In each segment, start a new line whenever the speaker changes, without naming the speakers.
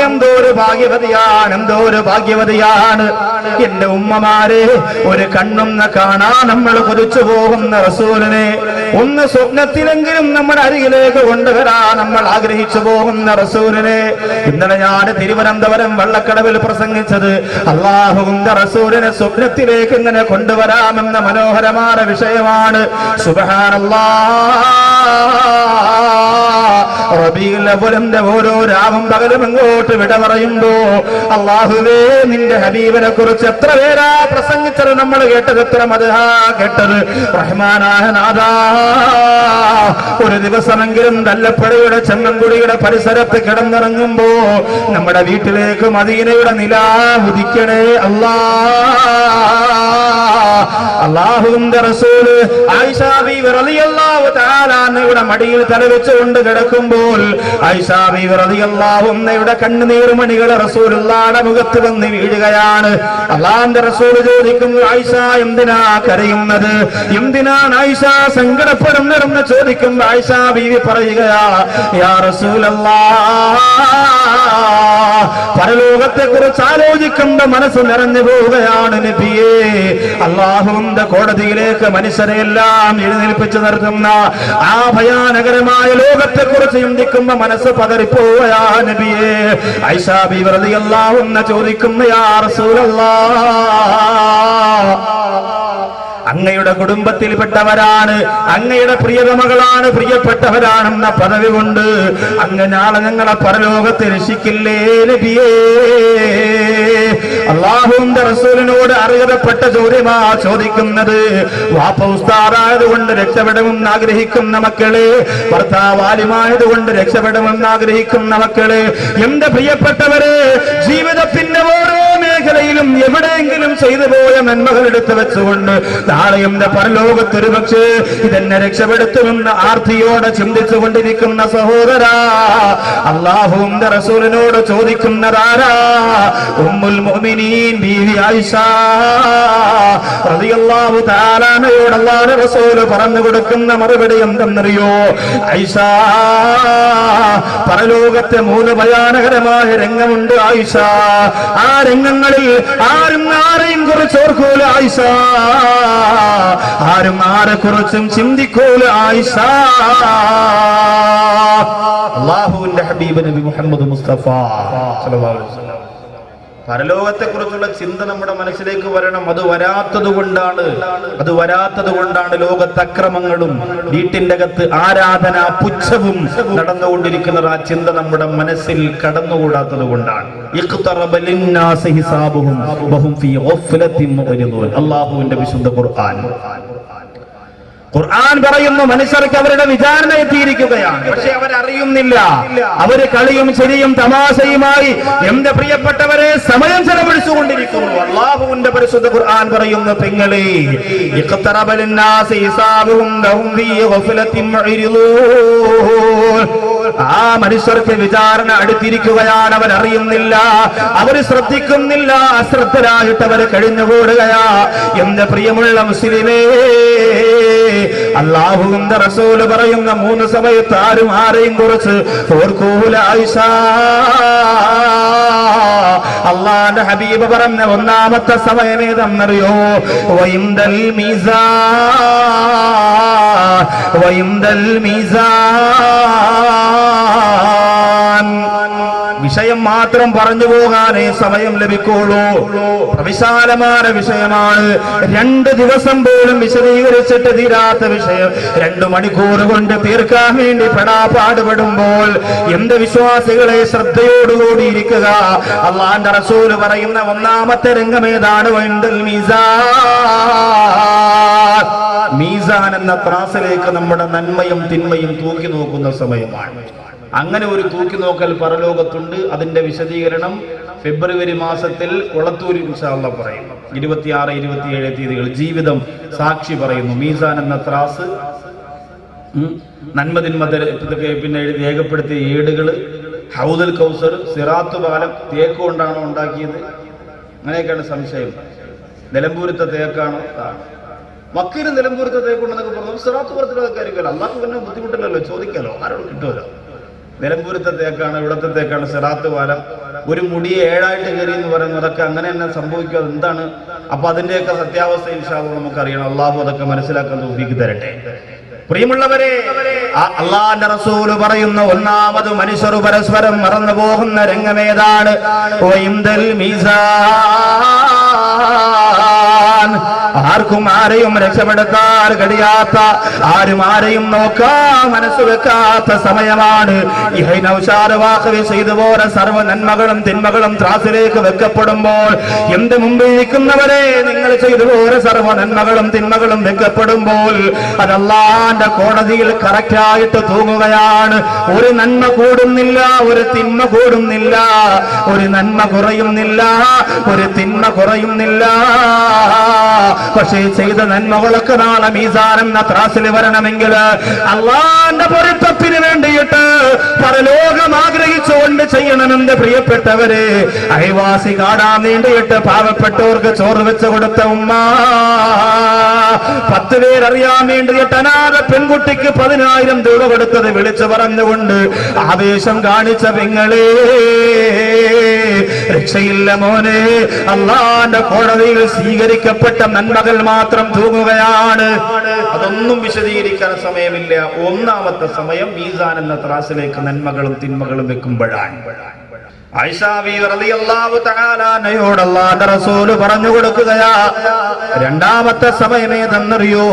എന്തോ ഒരു ഭാഗ്യവതിയാണ് എന്തോ ഒരു ഭാഗ്യവതിയാണ്. എന്റെ ഉമ്മമാരെ ഒരു കണ്ണൊന്ന് കാണാൻ നമ്മൾ കൊതിച്ചു പോകുന്ന റസൂലിനെ ഒന്ന് സ്വപ്നത്തിലെങ്കിലും നമ്മുടെ അരികിലേക്ക് കൊണ്ടുവരാ നമ്മൾ ആഗ്രഹിച്ചു പോകുന്ന റസൂലിനെ. ഇന്നലെ ഞാൻ തിരുവനന്തപുരം വള്ളക്കടവിൽ പ്രസംഗിച്ചത് അള്ളാഹുവിന്റെ റസൂലിനെ സ്വപ്നത്തിലേക്ക് ഇങ്ങനെ കൊണ്ടുവരാമെന്ന മനോഹരമായ വിഷയമാണ്. സുബഹാനല്ലാ. ഓരോ രാവും പകലും അങ്ങോട്ട് വിട പറയുമ്പോ അള്ളാഹുവേ നിന്റെ ഹബീബിനെ കുറിച്ച് എത്ര പേരാ പ്രസംഗിച്ചത് നമ്മൾ കേട്ടത് എത്ര മതഹാ കേട്ടത്? റഹ്മാനായ നാദാ ഒരു ദിവസമെങ്കിലും തല്ലപ്പുഴയുടെ ചെമ്മൻകുടിയുടെ പരിസരത്ത് കിടന്നിറങ്ങുമ്പോ നമ്മുടെ വീട്ടിലേക്ക് മദീനയുടെ നില ഉദിക്കണേ അല്ലാ. അള്ളാഹുവിന്റെ റസൂൽ അന്നയുടെ മടിയിൽ തലവെച്ചുകൊണ്ട് കിടക്കുമ്പോൾ ആയിഷാ കണ്ണുനീർമണികൾ കണ്ണുനീർ മുഖത്ത് വന്ന് വീഴുകയാണ്. അള്ളാഹിന്റെ റസൂൽ ചോദിക്കുന്നു ആയിഷ എന്തിനാ കരയുന്നത്? എന്തിനാണ് ആയിഷ സങ്കടപ്പെടുന്നതെന്ന് ചോദിക്കുമ്പോ ആയിഷ ബീവി പറയുകയാ യാ റസൂലല്ലാഹ് പരലോകത്തെ കുറിച്ച് ആലോചിക്കുമ്പോ മനസ്സ് നിറഞ്ഞു പോവുകയാണ് നബിയേ. അള്ളാഹുവിന്റെ കോടതിയിലേക്ക് മനുഷ്യരെ എല്ലാം എഴുന്നേൽപ്പിച്ചു നിർത്തുന്ന ആ ഭയാനകരമായ ലോകത്തെ കുറിച്ച് ചിന്തിക്കുമ്പോ മനസ്സ് പതറിപ്പോയാ നബിയെ. ചോദിക്കുന്ന യാ റസൂലല്ലാ അങ്ങയുടെ കുടുംബത്തിൽപ്പെട്ടവരാണ്. അങ്ങയുടെ പ്രിയതമകളാണ് പ്രിയപ്പെട്ടവരാണെന്ന പദവി കൊണ്ട് അങ്ങ് നാളെ ഞങ്ങളെ പരലോകത്ത് രക്ഷിക്കില്ലേ നബിയേ? അള്ളാഹുവിന്റെ റസൂലിനോട് അർഹതപ്പെട്ട ചോദ്യമാ ചോദിക്കുന്നത്. വാപ്പ ഉസ്താദായതുകൊണ്ട് രക്ഷപ്പെടുമെന്ന് ആഗ്രഹിക്കുന്ന മക്കളെ ഭർത്താവാലിമായതുകൊണ്ട് രക്ഷപ്പെടുമെന്ന് ആഗ്രഹിക്കുന്ന മക്കൾ എന്റെ പ്രിയപ്പെട്ടവര് ജീവിതത്തിന്റെ ഓരോ മേഖലയിലും എവിടെയെങ്കിലും ചെയ്തു പോയ നന്മകൾ എടുത്തു വെച്ചുകൊണ്ട് നാളെയും പരലോകത്തൊരു പരലോകത്ത് പക്ഷേ ഇതെന്നെ രക്ഷപ്പെടുത്തുമെന്ന് ആർത്തിയോടെ ചിന്തിച്ചു കൊണ്ടിരിക്കുന്ന സഹോദര. അള്ളാഹുവും റസൂലിനോട് ചോദിക്കുന്നതാരാ? ഉമ്മുൽ മുഅ്മിനീൻ ബീവി ആയിഷ. റളിയല്ലാഹു തആലാനയോട് അല്ലാഹുവിന്റെ റസൂൽ പറഞ്ഞു കൊടുക്കുന്ന മറുപടി എന്തെന്നറിയോ? ആയിഷ പരലോകത്തെ മൂന്ന് ഭയാനകരമായ രംഗമുണ്ട് ആയിഷ. ആ രംഗങ്ങളിൽ ആരും ആരെയും കുറിച്ച് ഓർക്കൂല ആയിഷ. ആരും ആരെ കുറിച്ചും ചിന്തിക്കൂല ആയിഷ. അള്ളാഹുവിന്റെ ഹബീബ് നബി മുഹമ്മദ് മുസ്തഫ. സല്ലല്ലാഹു അലൈഹി വസല്ലം പരലോകത്തെ കുറിച്ചുള്ള ചിന്ത നമ്മുടെ മനസ്സിലേക്ക് വരണം. അത് വരാത്തത് കൊണ്ടാണ്. അത് വരാത്തത് കൊണ്ടാണ് ലോകത്ത് അക്രമങ്ങളും വീട്ടിന്റെ അകത്ത് ആരാധന പുച്ഛവും നടന്നുകൊണ്ടിരിക്കുന്നത്. ആ ചിന്ത നമ്മുടെ മനസ്സിൽ കടന്നുകൂടാത്തത് കൊണ്ടാണ്. അള്ളാഹുവിന്റെ വിശുദ്ധ ഖുർആൻ. ഖുർആൻ പറയുന്നു മനുഷ്യർക്ക് അവരുടെ വിചാരണ എത്തിയിരിക്കുകയാണ്. പക്ഷെ അവരറിയുന്നില്ല. അവർ കളിയും ശരിയും തമാശയുമായി എന്റെ പ്രിയപ്പെട്ടവരെ സമയം ചെലവഴിച്ചുകൊണ്ടിരിക്കുന്നു. അള്ളാഹുവിന്റെ പരിശുദ്ധ ഖുർആൻ പറയുന്നു പെങ്ങളെ ആ മനുഷ്യർക്ക് വിചാരണ അടുത്തിരിക്കുകയാണ് അവർ അറിയുന്നില്ല അവർ ശ്രദ്ധിക്കുന്നില്ല. അശ്രദ്ധരായിട്ട് അവർ കഴിഞ്ഞുകൂടുകയാ. എന്റെ പ്രിയമുള്ള മുസ്ലിമേ അള്ളാഹുവിന്റെ റസൂൽ പറയുന്ന മൂന്ന് സമയത്ത് ആരും ആരെയും കുറിച്ച് ഓർക്കൂല ആയിഷ. അള്ളാന്റെ ഹബീബ് പറഞ്ഞ ഒന്നാമത്തെ സമയം ഏതെന്നറിയോ? വൈന്തൽ മീസാ. വൈന്തൽ മീസാൻ വിഷയം മാത്രം പറഞ്ഞു പോകാനേ സമയം ലഭിക്കുള്ളൂ. വിശാലമായ വിഷയമാണ്. രണ്ട് ദിവസം പോലും വിശദീകരിച്ചിട്ട് തീരാത്ത വിഷയം. രണ്ടു മണിക്കൂർ കൊണ്ട് തീർക്കാൻ വേണ്ടി പെടാ പാടുപെടുമ്പോൾ എന്ത് വിശ്വാസികളെ ശ്രദ്ധയോടുകൂടി ഇരിക്കുക? അള്ളാന്റെ റസൂൽ പറയുന്ന ഒന്നാമത്തെ രംഗമേതാണ് മീസാൻ. എന്ന ത്രാസിലേക്ക് നമ്മുടെ നന്മയും തിന്മയും തൂക്കി നോക്കുന്ന സമയമാണ്. അങ്ങനെ ഒരു തൂക്കി നോക്കൽ പരലോകത്തുണ്ട്. അതിന്റെ വിശദീകരണം ഫെബ്രുവരി മാസത്തിൽ കൊളത്തൂർ ഇൻഷാള്ള പറയും. ഇരുപത്തിയാറ് ഇരുപത്തിയേഴ് തീയതികൾ ജീവിതം സാക്ഷി പറയുന്നു. മീസാൻ എന്ന ത്രാസ് നന്മതിന്മ പിന്നെ രേഖപ്പെടുത്തിയ ഏടുകൾ ഹൗദൽ കൗസർ സിറാത്ത് പാലം തേക്ക് കൊണ്ടാണോ ഉണ്ടാക്കിയത്? അങ്ങനെയൊക്കെയാണ് സംശയം. നിലമ്പൂരത്തെ തേക്കാണോ. മക്കീര് നിലമ്പൂരത്തെ തേക്കുണ്ടെന്നൊക്കെ പറഞ്ഞു. സിറാത്ത് പുറത്തുള്ള കാര്യമല്ലോ അള്ളാഹ് പിന്നെ ബുദ്ധിമുട്ടില്ലല്ലോ. ചോദിക്കാലോ? ആരോട് കിട്ടുമല്ലോ? നിലമ്പൂരത്തെ തേക്കാണ് ഇവിടത്തെ തേക്കാണ് സിറാത്ത് പാലം. ഒരു മുടി ഏഴായിട്ട് കയറി എന്ന് പറയുന്നത് അതൊക്കെ അങ്ങനെ തന്നെ സംഭവിക്കുക എന്താണ്? അപ്പൊ അതിന്റെയൊക്കെ സത്യാവസ്ഥ ഇൻഷാല്ല നമുക്കറിയണം അള്ളാഹു അതൊക്കെ മനസ്സിലാക്കാൻ തോന്നിക്ക് തരട്ടെ. പ്രിയമുള്ളവരെ അള്ളാന്റെ റസൂൽ പറയുന്ന ഒന്നാമത് മനുഷ്യർ പരസ്പരം മറന്നു പോകുന്ന രംഗമേതാണ് ആർക്കും ആരെയും രക്ഷപ്പെടുത്താൻ കഴിയാത്ത ആരും ആരെയും നോക്കാൻ മനസ്സ് വെക്കാത്ത സമയമാണ്. ചെയ്തു പോലെ സർവ നന്മകളും തിന്മകളും ത്രാസിലേക്ക് വെക്കപ്പെടുമ്പോൾ എന്റെ മുമ്പിൽ ഇരിക്കുന്നവരെ നിങ്ങൾ ചെയ്തു പോലെ സർവ നന്മകളും തിന്മകളും വെക്കപ്പെടുമ്പോൾ അതല്ലാന്റെ കോടതിയിൽ കറക്റ്റായിട്ട് തൂങ്ങുകയാണ്. ഒരു നന്മ കൂടുന്നില്ല ഒരു തിന്മ കൂടുന്നില്ല ഒരു നന്മ കുറയുന്നില്ല ഒരു തിന്മ കുറയുന്നില്ല. പക്ഷേ ചെയ്ത നന്മകളൊക്കെ നാളെ മീസാനം നത്രാസിൽ ത്രാസിൽ വരണമെങ്കിൽ അള്ളാന്റെ പൊരുത്തത്തിന് വേണ്ടിയിട്ട് പരലോകം ആഗ്രഹിച്ചുകൊണ്ട് ചെയ്യണമെന്ന് പ്രിയപ്പെട്ടവരെ അയവാസി കാടാൻ വേണ്ടിയിട്ട് പാവപ്പെട്ടവർക്ക് ചോറ് വെച്ച് കൊടുത്ത ഉമ്മ. പത്ത് പേരറിയാൻ വേണ്ടിയിട്ട് അനാഥ പെൺകുട്ടിക്ക് പതിനായിരം രൂപ കൊടുത്തത് വിളിച്ചു പറഞ്ഞുകൊണ്ട് ആവേശം കാണിച്ച പെങ്ങളെ. രക്ഷയില്ല മോനെ. അള്ളാന്റെ കോടതിയിൽ സ്വീകരിക്കപ്പെട്ട നന്മകൾ മാത്രം തൂങ്ങുകയാണ്. അതൊന്നും വിശദീകരിക്കാൻ സമയമില്ല. ഒന്നാമത്തെ സമയം മീസാൻ എന്ന ത്രാസിലേക്ക് നന്മകളും തിന്മകളും വെക്കുമ്പോഴാണ്. പറഞ്ഞു കൊടുക്കുകയാ രണ്ടാമത്തെ സമയം ഏതെന്നറിയോ.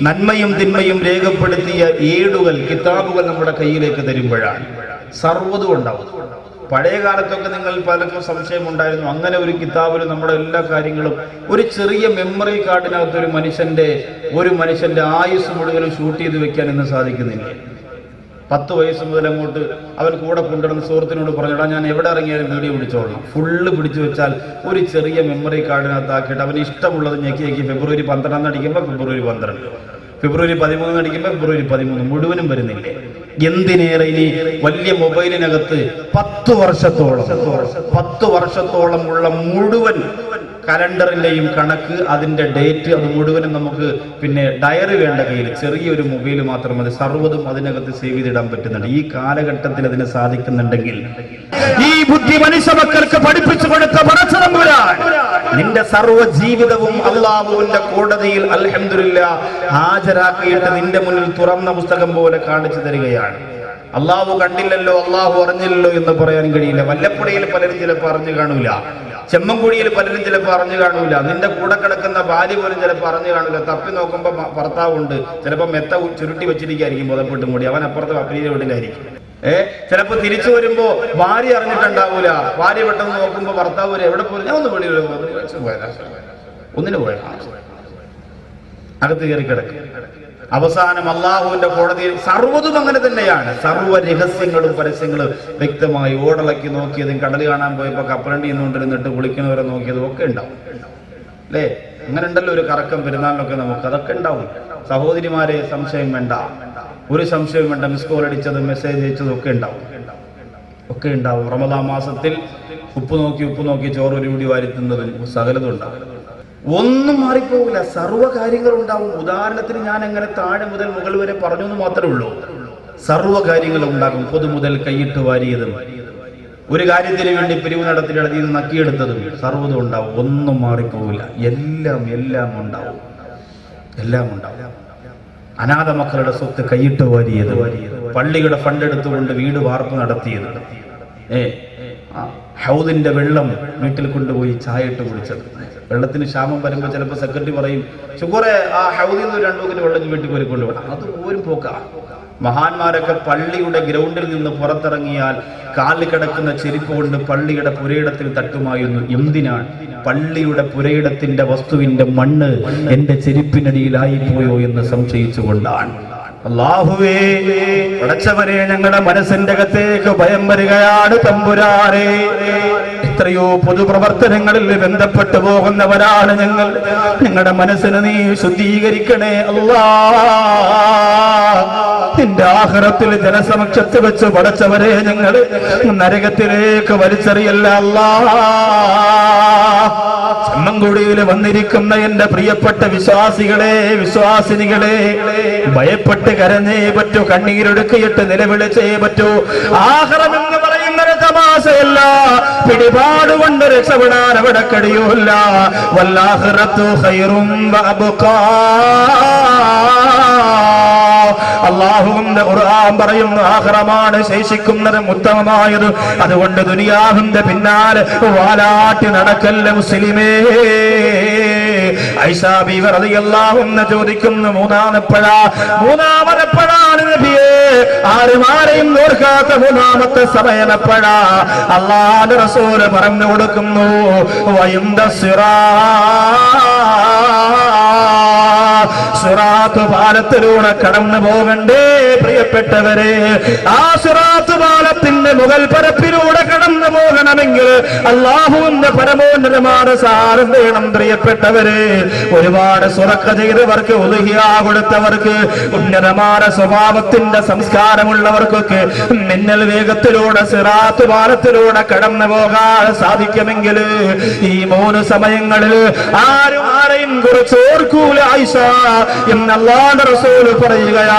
നന്മയും തിന്മയും രേഖപ്പെടുത്തിയ ഏടുകൾ കിതാബുകൾ നമ്മുടെ കയ്യിലേക്ക് തരുമ്പോഴാണ് സർവതും ഉണ്ടാവും പഴയ കാലത്തൊക്കെ നിങ്ങൾ പലർക്കും സംശയം ഉണ്ടായിരുന്നു അങ്ങനെ ഒരു കിതാബിൽ നമ്മുടെ എല്ലാ കാര്യങ്ങളും ഒരു ചെറിയ മെമ്മറി കാർഡിനകത്ത് ഒരു മനുഷ്യന്റെ ഒരു മനുഷ്യന്റെ ആയുസ് മുഴുവനും ഷൂട്ട് ചെയ്ത് വെക്കാൻ ഇന്ന് സാധിക്കുന്നില്ല. പത്ത് വയസ്സ് മുതൽ അങ്ങോട്ട് അവൻ കൂടെ കൊണ്ടുവരുന്ന സുഹൃത്തിനോട് പറഞ്ഞിടാ ഞാൻ എവിടെ ഇറങ്ങിയാലും വീഡിയോ പിടിച്ചോളാം. ഫുള്ള് പിടിച്ചു വെച്ചാൽ ഒരു ചെറിയ മെമ്മറി കാർഡിനകത്ത് ആക്കിയിട്ട് അവന് ഇഷ്ടമുള്ളത് ഞെക്കി ഞെക്കി ഫെബ്രുവരി പന്ത്രണ്ടാം അടിക്കുമ്പോൾ ഫെബ്രുവരി പന്ത്രണ്ട് ഫെബ്രുവരി പതിമൂന്ന് അടിക്കുമ്പോൾ ഫെബ്രുവരി പതിമൂന്ന് മുഴുവനും വരുന്നില്ലേ? എന്തിനേറെ ഇനി വലിയ മൊബൈലിനകത്ത് പത്ത് വർഷത്തോളം പത്ത് വർഷത്തോളം ഉള്ള മുഴുവൻ കലണ്ടറിന്റെയും കണക്ക് അതിന്റെ ഡേറ്റ് അത് മുഴുവനും നമുക്ക് പിന്നെ ഡയറി വേണ്ട കയ്യിൽ. ചെറിയൊരു മൊബൈൽ മാത്രം മതി. സർവതും അതിനകത്ത് സേവ് ചെയ്തിടാൻ പറ്റുന്നുണ്ട്. ഈ കാലഘട്ടത്തിൽ അതിന് സാധിക്കുന്നുണ്ടെങ്കിൽ ഈ ബുദ്ധി മനുഷ്യ മക്കൾക്ക് പഠിപ്പിച്ചു കൊടുത്ത നിന്റെ സർവ ജീവിതവും അള്ളാഹുവിന്റെ കോടതിയിൽ അലഹമില്ല ഹാജരാക്കിയിട്ട് നിന്റെ മുന്നിൽ തുറന്ന പുസ്തകം പോലെ കാണിച്ചു തരികയാണ്. അള്ളാഹു കണ്ടില്ലല്ലോ അള്ളാഹു അറിഞ്ഞില്ലല്ലോ എന്ന് പറയാൻ കഴിയില്ല. വല്ലപ്പുഴയിൽ പലരും ചിലപ്പോൾ അറിഞ്ഞു കാണൂല. ചെമ്മൻകുഴിയിൽ പലരും ചിലപ്പോൾ അറിഞ്ഞു കാണൂല. നിന്റെ കൂടെ കിടക്കുന്ന ഭാര്യ പോലും ചിലപ്പോൾ അറിഞ്ഞു കാണൂല. തപ്പി നോക്കുമ്പോൾ ഭർത്താവുണ്ട്. ചിലപ്പോൾ മെത്ത ചുരുട്ടി വെച്ചിരിക്കായിരിക്കും ബോധപ്പെട്ട് മൂടി. അവൻ അപ്പുറത്ത് അപ്രീത വീട്ടിലായിരിക്കും. ഏ? ചിലപ്പോ തിരിച്ചു വരുമ്പോ ഭാര്യ അറിഞ്ഞിട്ടുണ്ടാവൂല. ഭാര്യ പെട്ടെന്ന് നോക്കുമ്പോ ഭർത്താവ് വരെ. എവിടെ പോലും ഞാൻ ഒന്ന് വെളിയിൽ ഒന്നിനു പോയതാ അകത്ത് കയറി കിടക്കും. അവസാനം അള്ളാഹുവിന്റെ കോടതിയിൽ സർവതും അങ്ങനെ തന്നെയാണ്. സർവ രഹസ്യങ്ങളും പരസ്യങ്ങളും വ്യക്തമായി ഓടളക്കി നോക്കിയതും കടൽ കാണാൻ പോയപ്പോ കപ്പലണ്ടി നിന്നുകൊണ്ടിരുന്നിട്ട് കുളിക്കുന്നവരെ നോക്കിയതും ഒക്കെ ഉണ്ടാവും. അല്ലേ? അങ്ങനെ ഉണ്ടല്ലോ ഒരു കറക്കം പെരുന്നാളിനൊക്കെ നമുക്ക്. അതൊക്കെ ഉണ്ടാവും. സഹോദരിമാരെ സംശയം വേണ്ട. ഒരു സംശയം വേണ്ട. മിസ് കോൾ അടിച്ചതും മെസ്സേജ് അയച്ചതും ഒക്കെ ഉണ്ടാവും. ഒക്കെ ഉണ്ടാവും. റമദാ മാസത്തിൽ ഉപ്പ് നോക്കി ഉപ്പ് നോക്കി ചോറ് ഒരു പിടി വാരിത്തുന്നതും സകലതും ഉണ്ടാവും. ഒന്നും മാറിപ്പോകില്ല. സർവ കാര്യങ്ങളും ഉണ്ടാവും ഉദാഹരണത്തിന് ഞാൻ എങ്ങനെ താഴെ മുതൽ മുകൾ വരെ പറഞ്ഞു എന്ന് മാത്രമേ ഉള്ളൂ. സർവ കാര്യങ്ങളും ഉണ്ടാകും പൊതു മുതൽ കൈയിട്ട് വാരിയതും. ഒരു കാര്യത്തിന് വേണ്ടി പിരിവ് നടത്തിയിടത്തിൽ നിന്ന് നക്കിയെടുത്തതും സർവതും ഉണ്ടാവും. ഒന്നും മാറിപ്പോകില്ല. എല്ലാം എല്ലാം ഉണ്ടാവും. എല്ലാം ഉണ്ടാവും. അനാഥ മക്കളുടെ സ്വത്ത് കൈയിട്ട് വാരിയത്. പള്ളിയുടെ ഫണ്ട് എടുത്തുകൊണ്ട് വീട് വാർപ്പ് നടത്തിയത്. ഏ? ഹൗദിന്റെ വെള്ളം വീട്ടിൽ കൊണ്ടുപോയി ചായ ഇട്ട് കുടിച്ചത്. വെള്ളത്തിന് ക്ഷാമം വരുമ്പോൾ ചിലപ്പോൾ സെക്രട്ടറി പറയും ചുക്കുറെ ആ ഹൗദിൽ നിന്ന് രണ്ടു മൂന്ന് വെള്ളം വീട്ടിൽ പോയി കൊണ്ടുപോകണം. അത് പോലും പോക്കാ. മഹാന്മാരൊക്കെ പള്ളിയുടെ ഗ്രൗണ്ടിൽ നിന്ന് പുറത്തിറങ്ങിയാൽ കാലിൽ കിടക്കുന്ന ചെരുപ്പ് കൊണ്ട് പള്ളിയുടെ പുരയിടത്തിൽ തട്ടുമായിരുന്നു എന്തിനാണ്? പള്ളിയുടെ പുരയിടത്തിന്റെ വസ്തുവിന്റെ മണ്ണ് എന്റെ ചെരുപ്പിനടിയിലായി പോയോ എന്ന് സംശയിച്ചുകൊണ്ടാണ്. അള്ളാഹുവേ അടച്ചവരെ ഞങ്ങളുടെ മനസ്സിന്റെ അകത്തേക്ക് ഭയം വരികയാണ് തമ്പുരാനെ. എത്രയോ പൊതുപ്രവർത്തനങ്ങളിൽ ബന്ധപ്പെട്ടു പോകുന്നവരാണ് ഞങ്ങൾ. ഞങ്ങളുടെ മനസ്സിനെ നീ ശുദ്ധീകരിക്കണേ അല്ലാ. നിന്റെ ആഹ്റത്തിൽ ജനസമക്ഷത്ത് വെച്ച് പടച്ചവരെ ഞങ്ങൾ നരകത്തിലേക്ക് വലിച്ചെറിയല്ല അല്ലാ. ചെമ്മൻകുടിയിൽ വന്നിരിക്കുന്ന എന്റെ പ്രിയപ്പെട്ട വിശ്വാസികളെ വിശ്വാസിനികളെ ഭയപ്പെട്ട് കരഞ്ഞേ പറ്റൂ കണ്ണീരൊടുക്കിയിട്ട് നിലവിളിച്ചേ പറ്റൂ. ആഹാരം എന്ന് പറയുന്നത് തമാശയല്ല പിടിപാട് കൊണ്ട് രക്ഷപ്പെടാൻ അവിടെ കഴിയൂല വല്ലാഹിറത്തു ഹൈറും അള്ളാഹുവിന്റെ ഖുർആൻ പറയുന്നു ആഹ്റമാണ് ശേഷിക്കുന്നത് ഉത്തമമായത്. അതുകൊണ്ട് ദുനിയാവിന്റെ പിന്നാലെ വാലാട്ടി നടക്കല്ല മുസ്ലിമേ. ഐഷാ ബീവി റളിയല്ലാഹു അൻഹ ചോദിക്കുന്നു മൂന്നാമപ്പഴ. മൂന്നാമതപ്പഴാണ് നബിയേ. ആരും ആരെയും ഓർക്കാത്ത മൂന്നാമത്തെ സമയമപ്പഴ. അള്ളാഹ് റസൂൽ പറഞ്ഞു കൊടുക്കുന്നു വയുന്ത സിറാ സിറാത്ത് പാലത്തിലൂടെ കടന്നു പോകണ്ടേ പ്രിയപ്പെട്ടവരെ. ആ സിറാത്ത് പാലത്തിന്റെ മുകൾ പരപ്പിലൂടെ കടന്നു പോകണമെങ്കിൽ അള്ളാഹുവിന്റെ പരമോന്നതമാണ് സാരം വേണം പ്രിയപ്പെട്ടവരെ. ഒരുപാട് സുറക്ക ചെയ്തവർക്ക് ഒതുകിയാ കൊടുത്തവർക്ക് ഉന്നതമായ സ്വഭാവത്തിന്റെ സംസ്കാരമുള്ളവർക്കൊക്കെ മിന്നൽ വേഗത്തിലൂടെ സിറാത്ത് പാലത്തിലൂടെ കടന്നു പോകാൻ സാധിക്കുമെങ്കിൽ ഈ മൂന്ന് സമയങ്ങളിൽ ആരും ആരെയും കുറിച്ച് ഓർക്കൂല ആയിഷ. എന്ന് റസൂൽ റസൂൽ പറയുകയാ